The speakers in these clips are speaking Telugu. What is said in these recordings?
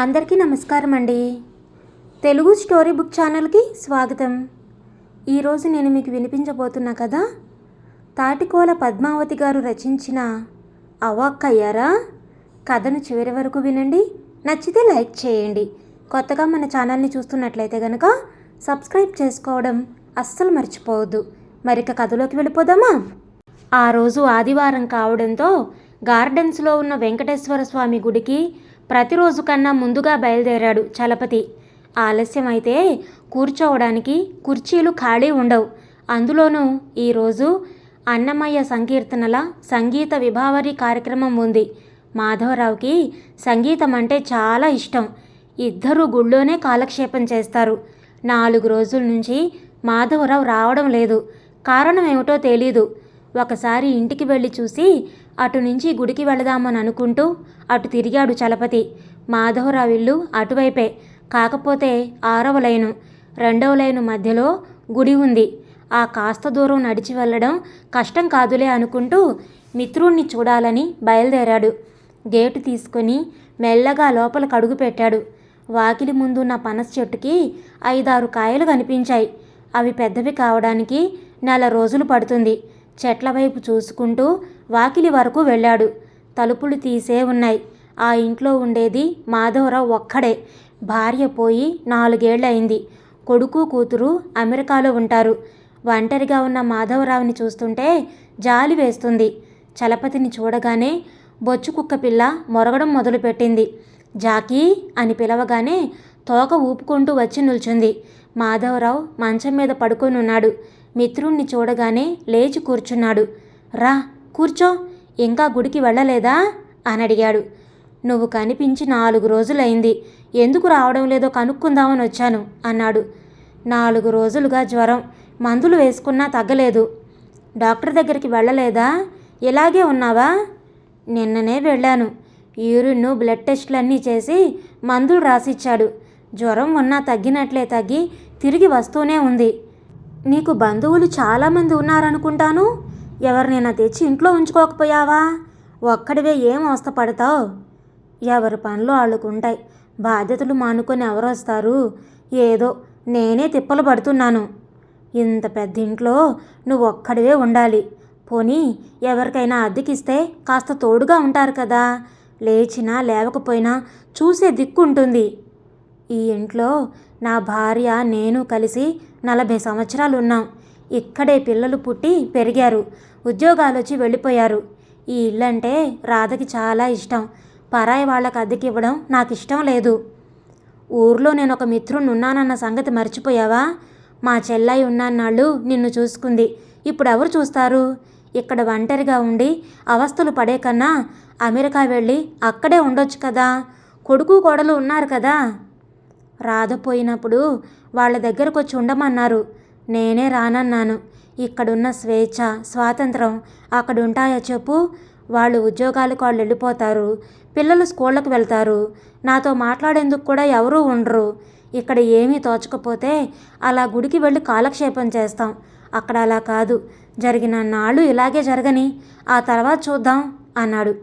అందరికీ నమస్కారం అండి తెలుగు స్టోరీ బుక్ ఛానల్కి స్వాగతం. ఈరోజు నేను మీకు వినిపించబోతున్న కథ తాటికోల పద్మావతి గారు రచించిన అవాక్కయ్యారా? కథను చివరి వరకు వినండి. నచ్చితే లైక్ చేయండి. కొత్తగా మన ఛానల్ని చూస్తున్నట్లయితే కనుక సబ్స్క్రైబ్ చేసుకోవడం అస్సలు మర్చిపోవద్దు. మరిక కథలోకి వెళ్ళిపోదామా? ఆ రోజు ఆదివారం కావడంతో గార్డెన్స్లో ఉన్న వెంకటేశ్వర స్వామి గుడికి ప్రతిరోజు కన్నా ముందుగా బయలుదేరాడు చలపతి. ఆలస్యమైతే కూర్చోవడానికి కుర్చీలు ఖాళీ ఉండవు. అందులోనూ ఈరోజు అన్నమయ్య సంకీర్తనల సంగీత విభావరి కార్యక్రమం ఉంది. మాధవరావుకి సంగీతం అంటే చాలా ఇష్టం. ఇద్దరు గుళ్ళోనే కాలక్షేపం చేస్తారు. నాలుగు రోజుల నుంచి మాధవరావు రావడం లేదు. కారణం ఏమిటో తెలీదు. ఒకసారి ఇంటికి వెళ్ళి చూసి అటు నుంచి గుడికి వెళదామని అనుకుంటూ అటు తిరిగాడు చలపతి. మాధవరావు ఇల్లు అటువైపే. కాకపోతే ఆరవ లైను రెండవ లైను మధ్యలో గుడి ఉంది. ఆ కాస్త దూరం నడిచి వెళ్ళడం కష్టం కాదులే అనుకుంటూ మిత్రుణ్ణి చూడాలని బయలుదేరాడు. గేటు తీసుకొని మెల్లగా లోపలికి అడుగు పెట్టాడు. వాకిలి ముందున్న పనస చెట్టుకి ఐదారు కాయలు కనిపించాయి. అవి పెద్దవి కావడానికి నెల రోజులు పడుతుంది. చెట్ల వైపు చూసుకుంటూ వాకిలి వరకు వెళ్ళాడు. తలుపులు తీసే ఉన్నాయి. ఆ ఇంట్లో ఉండేది మాధవరావు ఒక్కడే. భార్య పోయి నాలుగేళ్ళయింది. కొడుకు కూతురు అమెరికాలో ఉంటారు. ఒంటరిగా ఉన్న మాధవరావుని చూస్తుంటే జాలి వేస్తుంది. చలపతిని చూడగానే బొచ్చు కుక్క పిల్ల మొరగడం మొదలుపెట్టింది. జాకీ అని పిలవగానే తోక ఊపుకుంటూ వచ్చి నిల్చుంది. మాధవరావు మంచం మీద పడుకొని ఉన్నాడు. మిత్రుణ్ణి చూడగానే లేచి కూర్చున్నాడు. రా కూర్చో. ఇంకా గుడికి వెళ్ళలేదా? అని అడిగాడు. నువ్వు కనిపించి నాలుగు రోజులైంది. ఎందుకు రావడం లేదో కనుక్కుందామని వచ్చాను అన్నాడు. నాలుగు రోజులుగా జ్వరం. మందులు వేసుకున్నా తగ్గలేదు. డాక్టర్ దగ్గరికి వెళ్ళలేదా? ఇలాగే ఉన్నావా? నిన్ననే వెళ్ళాను. యూరిన్ను బ్లడ్ టెస్టులన్నీ చేసి మందులు రాసిచ్చాడు. జ్వరం ఉన్నా తగ్గినట్లే తగ్గి తిరిగి వస్తూనే ఉంది. నీకు బంధువులు చాలామంది ఉన్నారనుకుంటాను. ఎవరినైనా తెచ్చి ఇంట్లో ఉంచుకోకపోయావా? ఒక్కడివే ఏం అవస్థపడతావు? ఎవరి పనులు వాళ్ళకుంటాయి బాధ్యతలు మానుకొని ఎవరు వస్తారు ఏదో నేనే తిప్పలు పడుతున్నాను. ఇంత పెద్ద ఇంట్లో నువ్వు ఒక్కడివే ఉండాలి. పోనీ ఎవరికైనా అద్దెకిస్తే కాస్త తోడుగా ఉంటారు కదా. లేచినా లేవకపోయినా చూసే దిక్కుంటుంది. ఈ ఇంట్లో నా భార్య నేను కలిసి నలభై సంవత్సరాలు ఉన్నాం ఇక్కడే పిల్లలు పుట్టి పెరిగారు. ఉద్యోగాలు వచ్చి వెళ్ళిపోయారు. ఈ ఇల్లంటే రాధకి చాలా ఇష్టం. పరాయి వాళ్ళకి అద్దెకి ఇవ్వడం నాకు ఇష్టం లేదు. ఊర్లో నేను ఒక మిత్రుని ఉన్నానన్న సంగతి మర్చిపోయావా? మా చెల్లాయి ఉన్నాన్నాళ్ళు నిన్ను చూసుకుంది. ఇప్పుడు ఎవరు చూస్తారు? ఇక్కడ ఒంటరిగా ఉండి అవస్థలు పడే కన్నా అమెరికా వెళ్ళి అక్కడే ఉండొచ్చు కదా? కొడుకు కోడలు ఉన్నారు కదా? రాధపోయినప్పుడు వాళ్ళ దగ్గరకు వచ్చి ఉండమన్నారు. నేనే రానన్నాను. ఇక్కడున్న స్వేచ్ఛ స్వాతంత్రం అక్కడ ఉంటాయా చెప్పు. వాళ్ళు ఉద్యోగాలకు వాళ్ళు వెళ్ళిపోతారు. పిల్లలు స్కూళ్ళకు వెళ్తారు. నాతో మాట్లాడేందుకు కూడా ఎవరూ ఉండరు. ఇక్కడ ఏమీ తోచకపోతే అలా గుడికి వెళ్ళి కాలక్షేపం చేస్తాం. అక్కడ అలా కాదు. జరిగిన నాళ్ళు ఇలాగే జరగని ఆ తర్వాత చూద్దాం అన్నాడు.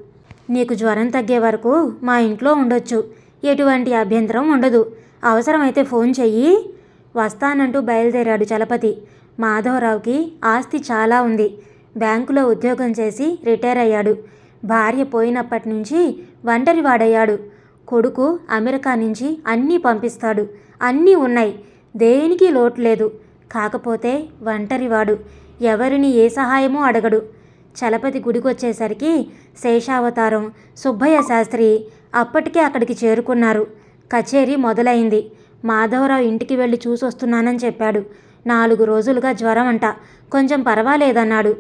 నీకు జ్వరం తగ్గే వరకు మా ఇంట్లో ఉండొచ్చు. ఎటువంటి అభ్యంతరం ఉండదు. అవసరమైతే ఫోన్ చెయ్యి. వస్తానంటూ బయలుదేరాడు చలపతి. మాధవరావుకి ఆస్తి చాలా ఉంది. బ్యాంకులో ఉద్యోగం చేసి రిటైర్ అయ్యాడు. భార్య పోయినప్పటి నుంచి ఒంటరివాడయ్యాడు కొడుకు అమెరికా నుంచి అన్నీ పంపిస్తాడు. అన్నీ ఉన్నాయి. దేనికి లోటు లేదు. కాకపోతే ఒంటరివాడు ఎవరిని ఏ సహాయమూ అడగడు. చలపతి గుడికొచ్చేసరికి శేషావతారం సుబ్బయ్య శాస్త్రి అప్పటికే అక్కడికి చేరుకున్నారు. కచేరీ మొదలైంది. మాధవరావు ఇంటికి వెళ్ళి చూసొస్తున్నానని చెప్పాడు. నాలుగు రోజులుగా జ్వరం అంట కొంచెం పర్వాలేదన్నాడు.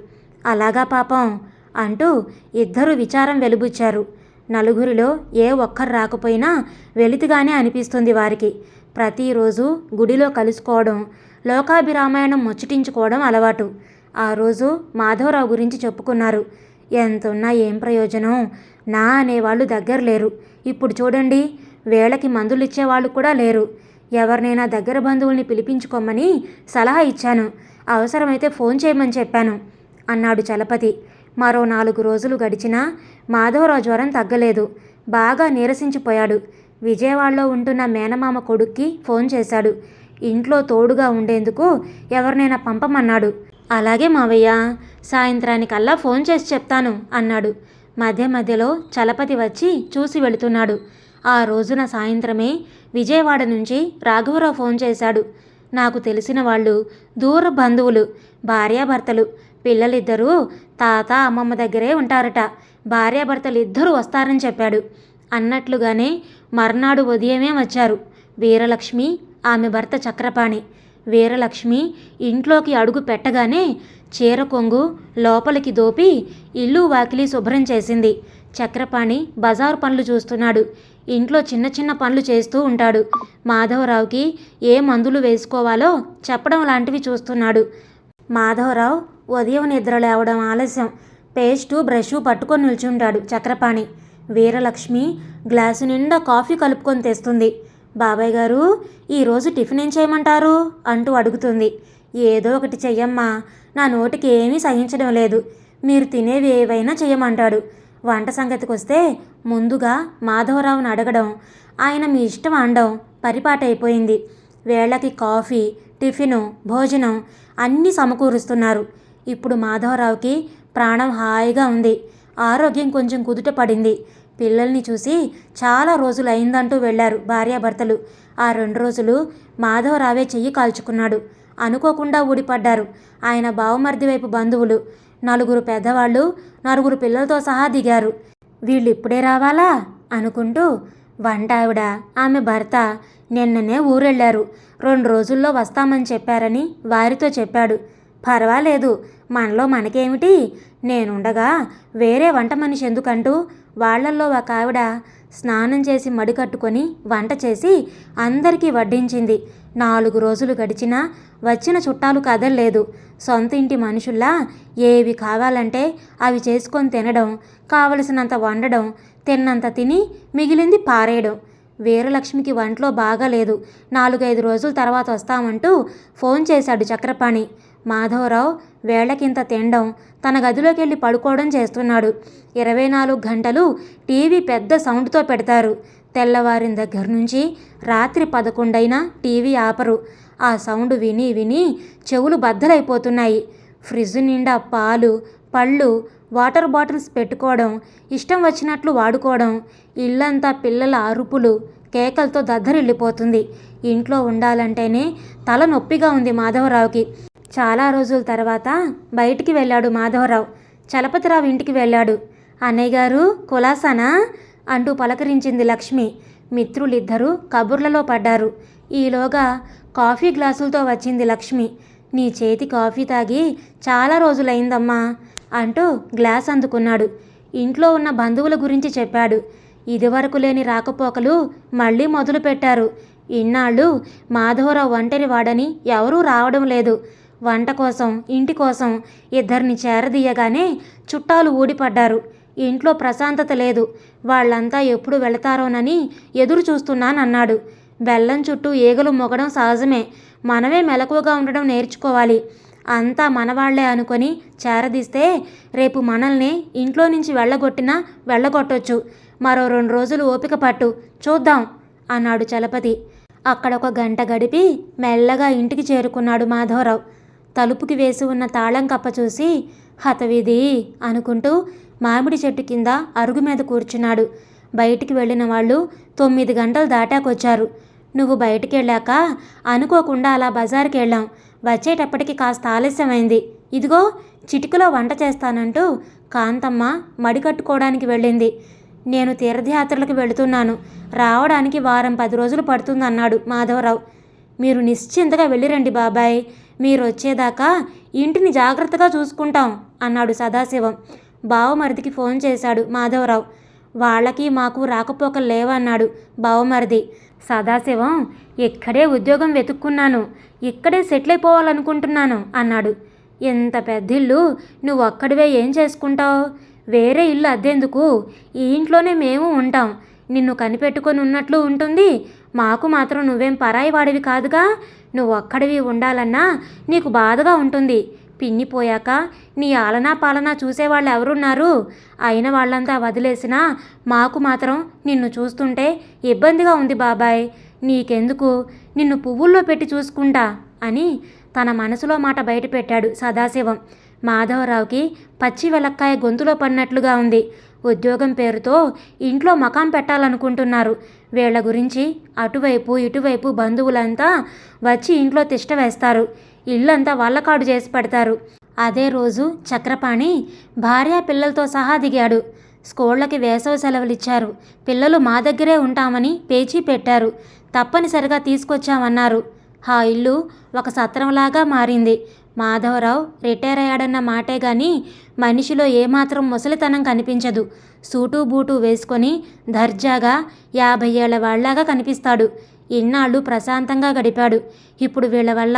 అలాగా పాపం. అంటూ ఇద్దరు విచారం వెలుబుచ్చారు. నలుగురిలో ఏ ఒక్కరు రాకపోయినా వెలితిగానే అనిపిస్తుంది వారికి. ప్రతిరోజు గుడిలో కలుసుకోవడం లోకాభిరామాయణం ముచ్చటించుకోవడం అలవాటు. ఆ రోజు మాధవరావు గురించి చెప్పుకున్నారు. ఎంతున్నా ఏం ప్రయోజనం? నా అనేవాళ్ళు దగ్గర లేరు ఇప్పుడు చూడండి. వేళకి మందులు ఇచ్చేవాళ్ళు కూడా లేరు. ఎవరినైనా దగ్గర బంధువుల్ని పిలిపించుకోమని సలహా ఇచ్చాను. అవసరమైతే ఫోన్ చేయమని చెప్పాను అన్నాడు చలపతి. మరో నాలుగు రోజులు గడిచినా మాధవరావు జ్వరం తగ్గలేదు. బాగా నీరసించిపోయాడు. విజయవాడలో ఉంటున్న మేనమామ కొడుక్కి ఫోన్ చేశాడు. ఇంట్లో తోడుగా ఉండేందుకు ఎవరినైనా పంపమన్నాడు. అలాగే మావయ్య సాయంత్రానికల్లా ఫోన్ చేసి చెప్తాను అన్నాడు. మధ్య మధ్యలో చలపతి వచ్చి చూసి వెళుతున్నాడు. ఆ రోజున సాయంత్రమే విజయవాడ నుంచి రాఘవరావు ఫోన్ చేశాడు. నాకు తెలిసిన వాళ్ళు దూర బంధువులు భార్యాభర్తలు పిల్లలిద్దరూ తాత అమ్మమ్మ దగ్గరే ఉంటారట. భార్యాభర్తలు ఇద్దరూ వస్తారని చెప్పాడు. అన్నట్లుగానే మర్నాడు ఉదయమే వచ్చారు. వీరలక్ష్మి ఆమె భర్త చక్రపాణి. వీరలక్ష్మి ఇంట్లోకి అడుగు పెట్టగానే చీర కొంగు లోపలికి దోపి ఇల్లు వాకిలి శుభ్రం చేసింది. చక్రపాణి బజారు పనులు చూస్తున్నాడు. ఇంట్లో చిన్న చిన్న పనులు చేస్తూ ఉంటాడు. మాధవరావుకి ఏ మందులు వేసుకోవాలో చెప్పడం లాంటివి చూస్తున్నాడు. మాధవరావు ఉదయం నిద్ర లేవడం ఆలస్యం. పేస్టు బ్రష్ పట్టుకొని నిల్చుంటాడు చక్రపాణి. వీరలక్ష్మి గ్లాసు నిండా కాఫీ కలుపుకొని తెస్తుంది. బాబాయ్ గారు ఈరోజు టిఫిన్ ఏం చేయమంటారు? అంటూ అడుగుతుంది. ఏదో ఒకటి చెయ్యమ్మా. నా నోటికి ఏమీ సహించడం లేదు. మీరు తినేవి ఏవైనా చేయమంటాడు వంట సంగతికి వస్తే ముందుగా మాధవరావుని అడగడం ఆయన మీ ఇష్టం అనడం పరిపాటైపోయింది. వేళకి కాఫీ టిఫిను భోజనం అన్నీ సమకూరుస్తున్నారు. ఇప్పుడు మాధవరావుకి ప్రాణం హాయిగా ఉంది. ఆరోగ్యం కొంచెం కుదుట పడింది. పిల్లల్ని చూసి చాలా రోజులు అయిందంటూ వెళ్ళారు భార్యాభర్తలు. ఆ రెండు రోజులు మాధవరావే చెయ్యి కాల్చుకున్నాడు. అనుకోకుండా ఊడిపడ్డారు. ఆయన బావమర్ది వైపు బంధువులు. నలుగురు పెద్దవాళ్ళు నలుగురు పిల్లలతో సహా దిగారు. వీళ్ళు ఇప్పుడే రావాలా? అనుకుంటూ వంట ఆవిడ ఆమె భర్త నిన్ననే ఊరెళ్ళారు. రెండు రోజుల్లో వస్తామని చెప్పారని వారితో చెప్పాడు. పర్వాలేదు మనలో మనకేమిటి? నేనుండగా వేరే వంట మనిషి ఎందుకంటూ వాళ్ళల్లో ఒక ఆవిడ స్నానం చేసి మడి కట్టుకొని వంట చేసి అందరికీ వడ్డించింది. నాలుగు రోజులు గడిచినా వచ్చిన చుట్టాలు కదల్లేదు. సొంత ఇంటి మనుషుల్లా ఏవి కావాలంటే అవి చేసుకొని తినడం కావలసినంత వండడం తిన్నంత తిని మిగిలింది పారేయడం. వీరలక్ష్మికి వంటలో బాగాలేదు. నాలుగైదు రోజుల తర్వాత వస్తామంటూ ఫోన్ చేశాడు చక్రపాణి. మాధవరావు వేళకింత తినడం తన గదిలోకి వెళ్ళి పడుకోవడం చేస్తున్నాడు. ఇరవై నాలుగు గంటలు టీవీ పెద్ద సౌండ్తో పెడతారు. తెల్లవారిన దగ్గర నుంచి రాత్రి పదకొండైనా టీవీ ఆపరు. ఆ సౌండ్ విని విని చెవులు బద్దలైపోతున్నాయి. ఫ్రిడ్జ్ నిండా పాలు పళ్ళు వాటర్ బాటిల్స్ పెట్టుకోవడం ఇష్టం వచ్చినట్లు వాడుకోవడం ఇల్లంతా పిల్లల అరుపులు కేకలతో దద్దరిల్లిపోతుంది. ఇంట్లో ఉండాలంటేనే తల నొప్పిగా ఉంది మాధవరావుకి. చాలా రోజుల తర్వాత బయటికి వెళ్ళాడు మాధవరావు. చలపతిరావు ఇంటికి వెళ్ళాడు. అన్నయ్య గారు కులాసానా? అంటూ పలకరించింది లక్ష్మి. మిత్రులిద్దరూ కబుర్లలో పడ్డారు. ఈలోగా కాఫీ గ్లాసులతో వచ్చింది లక్ష్మి. నీ చేతి కాఫీ తాగి చాలా రోజులైందమ్మా అంటూ గ్లాస్ అందుకున్నాడు. ఇంట్లో ఉన్న బంధువుల గురించి చెప్పాడు. ఇదివరకు లేని రాకపోకలు మళ్ళీ మొదలుపెట్టారు ఇన్నాళ్ళు మాధవరావు ఒంటరి వాడని ఎవరూ రావడం లేదు. వంట కోసం ఇంటి కోసం ఇద్దరిని చేరదీయగానే చుట్టాలు ఊడిపడ్డారు. ఇంట్లో ప్రశాంతత లేదు. వాళ్ళంతా ఎప్పుడు వెళతారోనని ఎదురు చూస్తున్నానన్నాడు. బెల్లం చుట్టూ ఈగలు మొగడం సహజమే. మనమే మెలకువగా ఉండడం నేర్చుకోవాలి. అంతా మనవాళ్ళే అనుకొని చేరదీస్తే రేపు మనల్ని ఇంట్లో నుంచి వెళ్ళగొట్టినా వెళ్ళగొట్టొచ్చు. మరో రెండు రోజులు ఓపిక పట్టు. చూద్దాం అన్నాడు చలపతి. అక్కడ ఒక గంట గడిపి మెల్లగా ఇంటికి చేరుకున్నాడు మాధవరావు. తలుపుకి వేసి ఉన్న తాళం కప్ప చూసి హతవిధి అనుకుంటూ మామిడి చెట్టు కింద అరుగు మీద కూర్చున్నాడు. బయటికి వెళ్ళిన వాళ్ళు తొమ్మిది గంటలు దాటాకొచ్చారు. నువ్వు బయటికి వెళ్ళాక అనుకోకుండా అలా బజార్కి వెళ్ళాం వచ్చేటప్పటికి కాస్త ఆలస్యమైంది. ఇదిగో చిటికలో వంట చేస్తానంటూ కాంతమ్మ మడి కట్టుకోవడానికి వెళ్ళింది. నేను తీర్థయాత్రలకు వెళుతున్నాను. రావడానికి వారం పది రోజులు పడుతుందన్నాడు మాధవరావు. మీరు నిశ్చింతగా వెళ్ళిరండి బాబాయ్. మీరు వచ్చేదాకా ఇంటిని జాగ్రత్తగా చూసుకుంటాం అన్నాడు సదాశివం. బావమరిదికి ఫోన్ చేశాడు మాధవరావు. వాళ్ళకి మాకు రాకపోకలు లేవన్నాడు బావమరిది. సదాశివం ఇక్కడే ఉద్యోగం వెతుక్కున్నాను. ఇక్కడే సెటిల్ అయిపోవాలనుకుంటున్నాను అన్నాడు. ఇంత పెద్ద ఇల్లు నువ్వు ఒక్కడివే ఏం చేసుకుంటావు? వేరే ఇల్లు అద్దెందుకు? ఈ ఇంట్లోనే మేము ఉంటాం. నిన్ను కనిపెట్టుకొని ఉన్నట్లు ఉంటుంది. మాకు మాత్రం నువ్వేం పరాయి వాడివి కాదుగా. నువ్వు ఒక్కడివి ఉండాలన్నా నీకు బాధగా ఉంటుంది. పిన్ని పోయాక నీ ఆలనా పాలనా చూసేవాళ్ళు ఎవరున్నారు? అయిన వాళ్ళంతా వదిలేసినా మాకు మాత్రం నిన్ను చూస్తుంటే ఇబ్బందిగా ఉంది బాబాయ్. నీకెందుకు? నిన్ను పువ్వుల్లో పెట్టి చూసుకుంటా అని తన మనసులో మాట బయటపెట్టాడు సదాశివం. మాధవరావుకి పచ్చి వెలక్కాయ గొంతులో పడినట్లుగా ఉంది. ఉద్యోగం పేరుతో ఇంట్లో మకాం పెట్టాలనుకుంటున్నారు. వీళ్ళ గురించి అటువైపు ఇటువైపు బంధువులంతా వచ్చి ఇంట్లో తిష్ట వేస్తారు. ఇల్లంతా వాళ్ళకాడు చేసి పెడతారు. అదే రోజు చక్రపాణి భార్య పిల్లలతో సహా దిగాడు. స్కూళ్ళకి వేసవి సెలవులు ఇచ్చారు పిల్లలు మా దగ్గరే ఉంటామని పేచీ పెట్టారు. తప్పనిసరిగా తీసుకొచ్చామన్నారు. ఆ ఇల్లు ఒక సత్రంలాగా మారింది. మాధవరావు రిటైర్ అయ్యాడన్న మాటే గాని మనిషిలో ఏమాత్రం ముసలితనం కనిపించదు. సూటు బూటు వేసుకొని దర్జాగా యాభై ఏళ్ళ వాళ్ళలాగా కనిపిస్తాడు. ఇన్నాళ్ళు ప్రశాంతంగా గడిపాడు. ఇప్పుడు వీళ్ళ వల్ల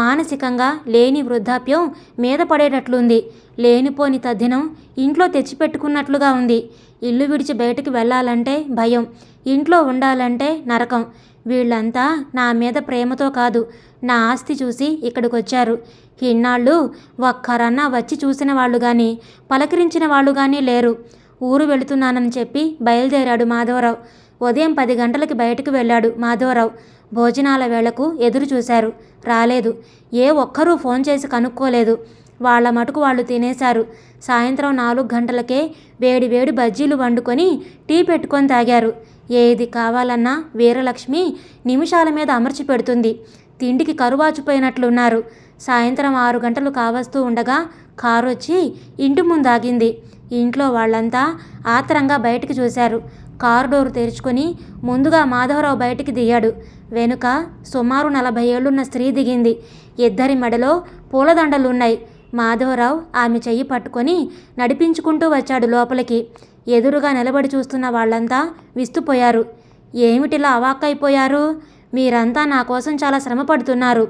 మానసికంగా లేని వృద్ధాప్యం మీద పడేటట్లుంది. లేనిపోని తద్దినం ఇంట్లో తెచ్చిపెట్టుకున్నట్లుగా ఉంది. ఇల్లు విడిచి బయటకు వెళ్ళాలంటే భయం. ఇంట్లో ఉండాలంటే నరకం. వీళ్ళంతా నా మీద ప్రేమతో కాదు నా ఆస్తి చూసి ఇక్కడికి వచ్చారు ఇన్నాళ్ళు ఒక్కరన్నా వచ్చి చూసిన వాళ్ళు కానీ పలకరించిన వాళ్ళు కానీ లేరు. ఊరు వెళుతున్నానని చెప్పి బయలుదేరాడు మాధవరావు. ఉదయం పది గంటలకి బయటకు వెళ్ళాడు మాధవరావు. భోజనాల వేళకు ఎదురు చూశారు. రాలేదు. ఏ ఒక్కరూ ఫోన్ చేసి కనుక్కోలేదు. వాళ్ళ మటుకు వాళ్ళు తినేశారు. సాయంత్రం నాలుగు గంటలకే వేడి వేడి బజ్జీలు వండుకొని టీ పెట్టుకొని తాగారు. ఏది కావాలన్నా వీరలక్ష్మి నిమిషాల మీద అమర్చి పెడుతుంది. తిండికి కరువాచిపోయినట్లున్నారు. సాయంత్రం ఆరు గంటలు కావస్తూ ఉండగా కారు వచ్చి ఇంటి ముందు ఆగింది ఇంట్లో వాళ్ళంతా ఆత్రంగా బయటకు చూశారు. కారు డోరు తెరుచుకొని ముందుగా మాధవరావు బయటికి దిగాడు. వెనుక సుమారు నలభై ఏళ్ళున్న స్త్రీ దిగింది. ఇద్దరి మెడలో పూలదండలున్నాయి. మాధవరావు ఆమె చెయ్యి పట్టుకొని నడిపించుకుంటూ వచ్చాడు లోపలికి. ఎదురుగా నిలబడి చూస్తున్న వాళ్ళంతా విస్తుపోయారు. ఏమిటిలా అవాక్కైపోయారు? మీరంతా నా కోసం చాలా శ్రమ పడుతున్నారు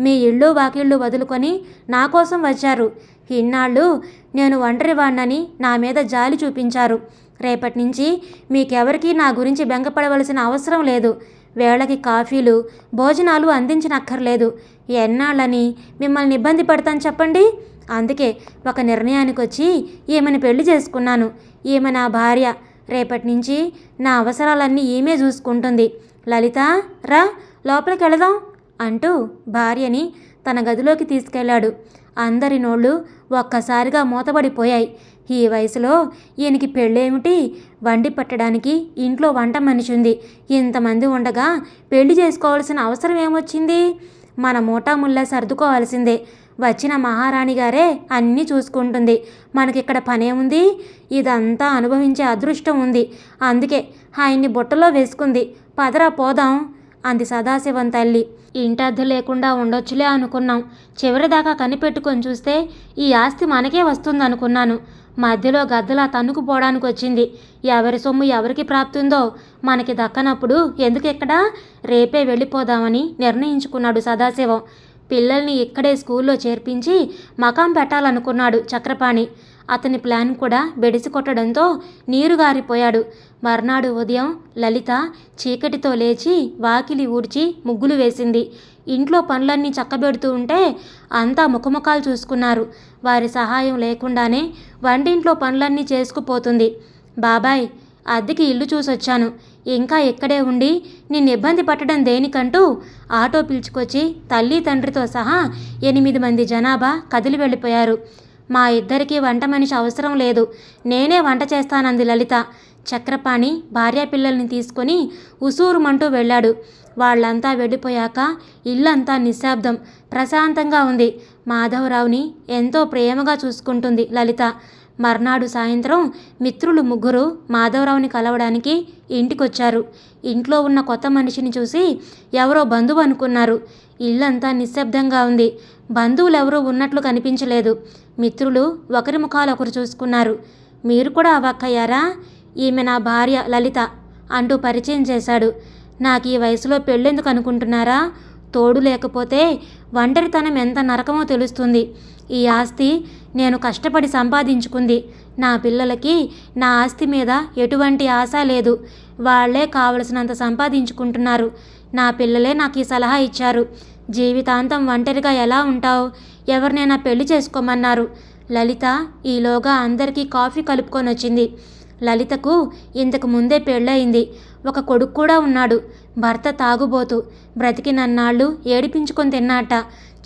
మీ ఇళ్ళు వాకిళ్ళు వదులుకొని నా కోసం వచ్చారు. ఇన్నాళ్ళు నేను ఒంటరి వాణ్ణని నా మీద జాలి చూపించారు. రేపటి నుంచి మీకెవరికీ నా గురించి బెంగపడవలసిన అవసరం లేదు. వేళకి కాఫీలు భోజనాలు అందించనక్కర్లేదు. ఎన్నాళ్ళని మిమ్మల్ని ఇబ్బంది పడతాను చెప్పండి? అందుకే ఒక నిర్ణయానికి వచ్చి ఈమెను పెళ్ళి చేసుకున్నాను. ఈమె నా భార్య. రేపటి నుంచి నా అవసరాలన్నీ ఈమె చూసుకుంటుంది. లలిత రా లోపలికి వెళదాం అంటూ భార్యని తన గదిలోకి తీసుకెళ్ళాడు. అందరి నోళ్ళు ఒక్కసారిగా మూతబడిపోయాయి. ఈ వయసులో ఈయనకి పెళ్ళేమిటి? వండి పట్టడానికి ఇంట్లో వంట మనిషి ఉంది ఇంతమంది ఉండగా పెళ్ళి చేసుకోవాల్సిన అవసరం ఏమొచ్చింది? మన మూటాముల్లా సర్దుకోవాల్సిందే. వచ్చిన మహారాణి గారే అన్నీ చూసుకుంటుంది. మనకిక్కడ పనేముంది? ఇదంతా అనుభవించే అదృష్టం ఉంది. అందుకే ఆయన్ని బుట్టలో వేసుకుంది. పదరా పోదాం అంది సదాశివం తల్లి. ఇంటద్దె లేకుండా ఉండొచ్చులే అనుకున్నాం. చివరిదాకా కనిపెట్టుకొని చూస్తే ఈ ఆస్తి మనకే వస్తుందనుకున్నాను. మధ్యలో గద్దలా తన్నుకుపోవడానికి వచ్చింది. ఎవరి సొమ్ము ఎవరికి ప్రాప్తుందో మనకి దక్కనప్పుడు ఎందుకెక్కడా? రేపే వెళ్ళిపోదామని నిర్ణయించుకున్నాడు సదాశివం. పిల్లల్ని ఇక్కడే స్కూల్లో చేర్పించి మకాం పెట్టాలనుకున్నాడు చక్రపాణి. అతని ప్లాన్ కూడా బెడిసి కొట్టడంతో నీరు గారిపోయాడు. మర్నాడు ఉదయం లలిత చీకటితో లేచి వాకిలి ఊడ్చి ముగ్గులు వేసింది. ఇంట్లో పనులన్నీ చక్కబెడుతూ ఉంటే అంతా ముఖముఖాలు చూసుకున్నారు. వారి సహాయం లేకుండానే వంటింట్లో పనులన్నీ చేసుకుపోతుంది. బాబాయ్ అద్దెకి ఇల్లు చూసొచ్చాను. ఇంకా ఇక్కడే ఉండి నిన్ను ఇబ్బంది పట్టడం దేనికంటూ ఆటో పిలుచుకొచ్చి తల్లి తండ్రితో సహా ఎనిమిది మంది జనాభా కదిలి వెళ్ళిపోయారు. మా ఇద్దరికీ వంట మనిషి అవసరం లేదు. నేనే వంట చేస్తానంది లలిత. చక్రపాణి భార్య పిల్లల్ని తీసుకొని ఉసూరుమంటూ వెళ్ళాడు. వాళ్ళంతా వెళ్ళిపోయాక ఇల్లంతా నిశ్శబ్దం. ప్రశాంతంగా ఉంది. మాధవరావుని ఎంతో ప్రేమగా చూసుకుంటుంది లలిత. మర్నాడు సాయంత్రం మిత్రులు ముగ్గురు మాధవరావుని కలవడానికి ఇంటికొచ్చారు. ఇంట్లో ఉన్న కొత్త మనిషిని చూసి ఎవరో బంధువు అనుకున్నారు. ఇల్లంతా నిశ్శబ్దంగా ఉంది. బంధువులు ఎవరూ ఉన్నట్లు కనిపించలేదు. మిత్రులు ఒకరి ముఖాలు ఒకరు చూసుకున్నారు. మీరు కూడా అవక్కయ్యారా ఈమె నా భార్య లలిత అంటూ పరిచయం చేశాడు. నాకు ఈ వయసులో పెళ్ళెందుకు అనుకుంటున్నారా? తోడు లేకపోతే ఒంటరితనం ఎంత నరకమో తెలుస్తుంది. ఈ ఆస్తి నేను కష్టపడి సంపాదించుకుంది. నా పిల్లలకి నా ఆస్తి మీద ఎటువంటి ఆశ లేదు. వాళ్ళే కావలసినంత సంపాదించుకుంటున్నారు. నా పిల్లలే నాకు ఈ సలహా ఇచ్చారు. జీవితాంతం ఒంటరిగా ఎలా ఉంటావు? ఎవరినైనా పెళ్ళి చేసుకోమన్నారు. లలిత ఈలోగా అందరికీ కాఫీ కలుపుకొని వచ్చింది. లలితకు ఇంతకు ముందే పెళ్ళయింది. ఒక కొడుకు కూడా ఉన్నాడు. భర్త తాగుబోతు బ్రతికినన్నాళ్ళు ఏడిపించుకొని తిన్నాట.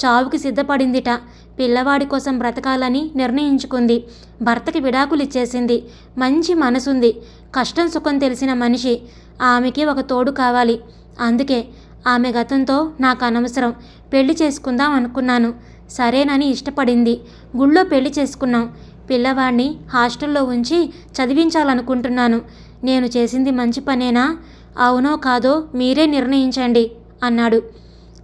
చావుకి సిద్ధపడిందిట. పిల్లవాడి కోసం బ్రతకాలని నిర్ణయించుకుంది. భర్తకి విడాకులిచ్చేసింది. మంచి మనసుంది. కష్టం సుఖం తెలిసిన మనిషి. ఆమెకి ఒక తోడు కావాలి. అందుకే ఆమె గతంతో నాకు అనవసరం. పెళ్ళి చేసుకుందాం అనుకున్నాను. సరేనని ఇష్టపడింది. గుళ్ళో పెళ్ళి చేసుకున్నాం. పిల్లవాడిని హాస్టల్లో ఉంచి చదివించాలనుకుంటున్నాను. నేను చేసింది మంచి పనేనా? అవునో కాదో మీరే నిర్ణయించండి అన్నాడు.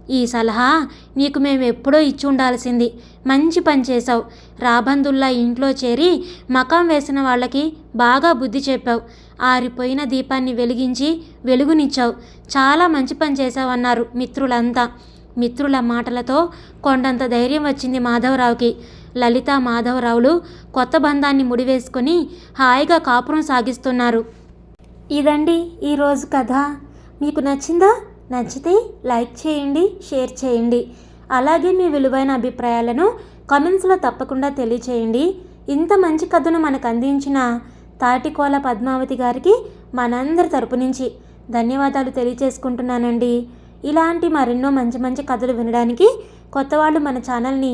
ఈ సలహా నీకు మేము ఎప్పుడో ఇచ్చి ఉండాల్సింది మంచి పని చేశావు. రాబందుల్లా ఇంట్లో చేరి మకాం వేసిన వాళ్ళకి బాగా బుద్ధి చెప్పావు. ఆరిపోయిన దీపాన్ని వెలిగించి వెలుగునిచ్చావు. చాలా మంచి పని చేశావన్నారు మిత్రులంతా. మిత్రుల మాటలతో కొండంత ధైర్యం వచ్చింది మాధవరావుకి. లలిత మాధవరావులు కొత్త బంధాన్ని ముడివేసుకొని హాయిగా కాపురం సాగిస్తున్నారు. ఇదండి ఈరోజు కథ. మీకు నచ్చిందా? నచ్చితే లైక్ చేయండి షేర్ చేయండి. అలాగే మీ విలువైన అభిప్రాయాలను కామెంట్స్లో తప్పకుండా తెలియచేయండి. ఇంత మంచి కథను మనకు అందించిన తాటికోల పద్మావతి గారికి మనందరి తరపు నుంచి ధన్యవాదాలు తెలియచేసుకుంటున్నానండి. ఇలాంటి మరెన్నో మంచి మంచి కథలు వినడానికి కొత్త వాళ్ళు మన ఛానల్ని